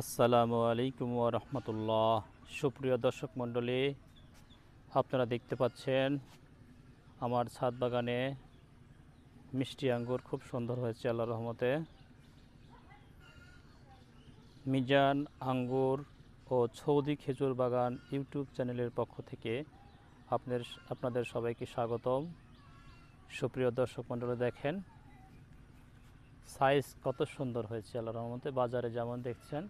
আসসালামু আলাইকুম রহমতুল্লাহ। সুপ্রিয় দর্শক মণ্ডলী, আপনারা দেখতে পাচ্ছেন আমার ছাদ বাগানে মিষ্টি আঙ্গুর খুব সুন্দর হয়েছে আল্লাহ রহমতে। মিজান আঙ্গুর ও সৌদি খেজুর বাগান ইউটিউব চ্যানেলের পক্ষ থেকে আপনাদের আপনাদের সবাইকে স্বাগতম। সুপ্রিয় দর্শক মণ্ডলী, দেখেন সাইজ কত সুন্দর হয়েছে আল্লাহ রহমতে। বাজারে যেমন দেখছেন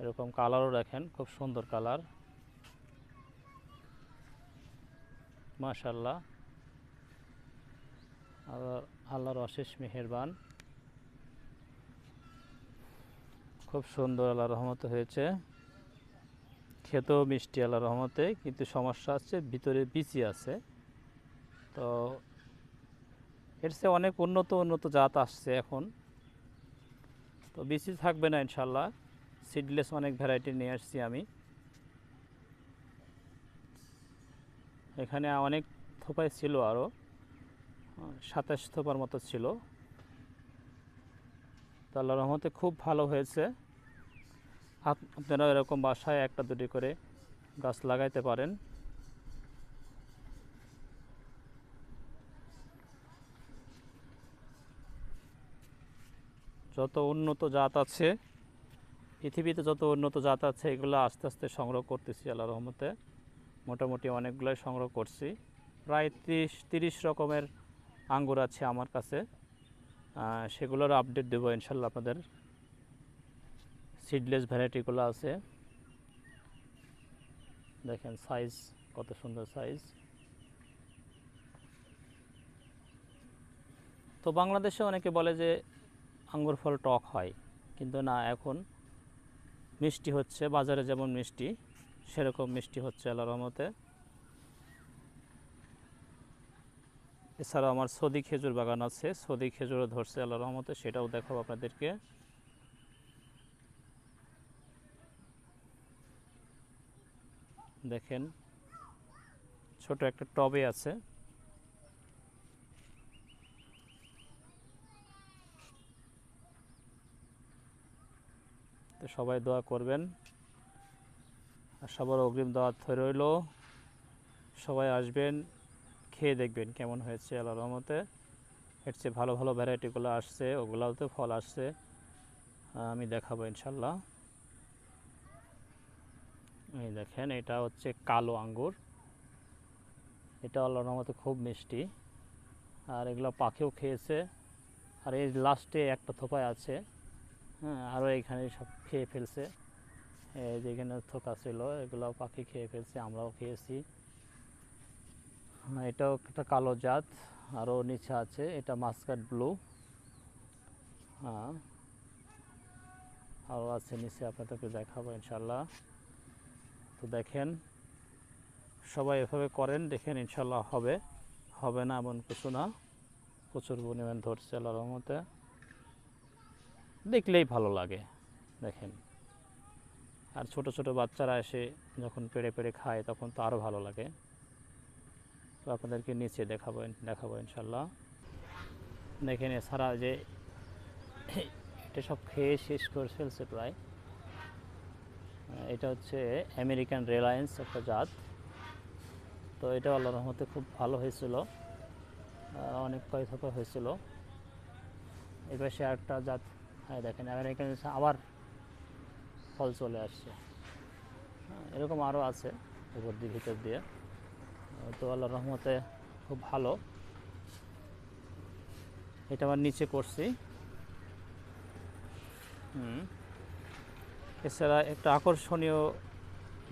এরকম কালারও দেখেন, খুব সুন্দর কালার। মাশাল্লাহ আল্লাহ আল্লাহর অশেষ মেহেরবান। খুব সুন্দর আল্লাহ রহমত হয়েছে। খেতেও মিষ্টি আল্লাহ রহমতে, কিন্তু সমস্যা আছে, ভিতরে বিচি আছে। তো এর চেয়ে অনেক উন্নত উন্নত জাত আসছে এখন। তো বিচি থাকবে না ইনশাল্লাহ সিডলেস অনেক ভ্যারাইটি নিয়ে আসছি আমি। এখানে অনেক থোপায় ছিল আরও সাতাশ থোপার মতো ছিল। তো রহমতে খুব ভালো হয়েছে। আপনারা এরকম বাসায় একটা দুটি করে গাছ লাগাইতে পারেন। যত উন্নত জাত আছে পৃথিবীতে যত উন্নত জাত আছে, এগুলো আস্তে আস্তে সংগ্রহ করতেছি আল্লাহ রহমতে। মোটামুটি অনেকগুলোই সংগ্রহ করছি। প্রায় তিরিশ তিরিশ রকমের আঙ্গুর আছে আমার কাছে। সেগুলোর আপডেট দেবো ইনশাল্লাহ আপনাদের। সিডলেস ভ্যারাইটিগুলো আছে। দেখেন সাইজ কত সুন্দর সাইজ তো বাংলাদেশে অনেকে বলে যে আঙ্গুর ফল টক হয়, কিন্তু না, এখন মিষ্টি হচ্ছে, বাজারে যেমন মিষ্টি, সেরকম মিষ্টি হচ্ছে আল্লাহ রহমতে। এছাড়াও আমার সদি খেজুর বাগান আছে সদি খেজুরও ধরছে আল্লাহ রহমতে, সেটাও দেখাবো আপনাদেরকে। দেখেন, ছোট একটা টবে আছে। সবাই দোয়া করবেন। আর সবার অগ্রিম থয়ে রইল। সবাই আসবেন, খেয়ে দেখবেন কেমন হয়েছে আল্লাহ রহমতে। এর চেয়ে ভালো ভালো ভ্যারাইটিগুলো আসছে ওগুলোতে ফল আসছে। আমি দেখাবো ইনশাল্লাহ। এই দেখেন, এটা হচ্ছে কালো আঙ্গুর। এটা আল্লাহ রহমতে খুব মিষ্টি। আর এগুলো পাখিও খেয়েছে। আর এই লাস্টে একটা থোপায় আছে। হ্যাঁ আরও এখানে সব খেয়ে ফেলছে। যেখানে থোকা ছিল এগুলো পাখি খেয়ে ফেলছে আমরাও খেয়েছি। হ্যাঁ, এটাও একটা কালো জাত আরও নিচে আছে এটা মাস্কাট ব্লু। হ্যাঁ আরও আছে নিচে আপনাদেরকে দেখাবো ইনশাল্লাহ। তো দেখেন সবাই এভাবে করেন দেখেন ইনশাল্লাহ হবে হবে না এমন কিছু না। প্রচুর পরিমাণ ধরছে আল্লাহ রহমতে। দেখলেই ভালো লাগে, দেখেন। আর ছোট ছোট বাচ্চারা এসে যখন পেড়ে পেড়ে খায়, তখন তো আরও ভালো লাগে। তো আপনাদেরকে নিচে দেখাবো দেখাবো ইনশাল্লাহ। দেখেন এছাড়া যে এটা সব খেয়ে শেষ করে ফেলছে প্রায়। এটা হচ্ছে আমেরিকান রিলায়েন্স একটা জাত। তো এটা আল্লাহ রহমতে খুব ভালো হয়েছিল। অনেক কয় থাকা হয়েছিল। এবার সে একটা জাত হ্যাঁ দেখেন আমেরিকান আবার ফল চলে আসছে। হ্যাঁ, এরকম আরও আছে উপর দিয়ে ভিতর দিয়ে। তো আল্লাহ রহমতে খুব ভালো। এটা আমার নিচে করছি। হুম। এছাড়া একটা আকর্ষণীয়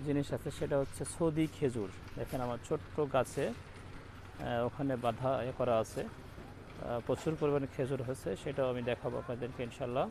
জিনিস আছে সেটা হচ্ছে সৌদি খেজুর। দেখেন আমার ছোট্ট গাছে ওখানে বাধা করা আছে। প্রচুর পরিমাণে খেজুর হয়েছে সেটাও আমি দেখাবো আপনাদেরকে ইনশাল্লাহ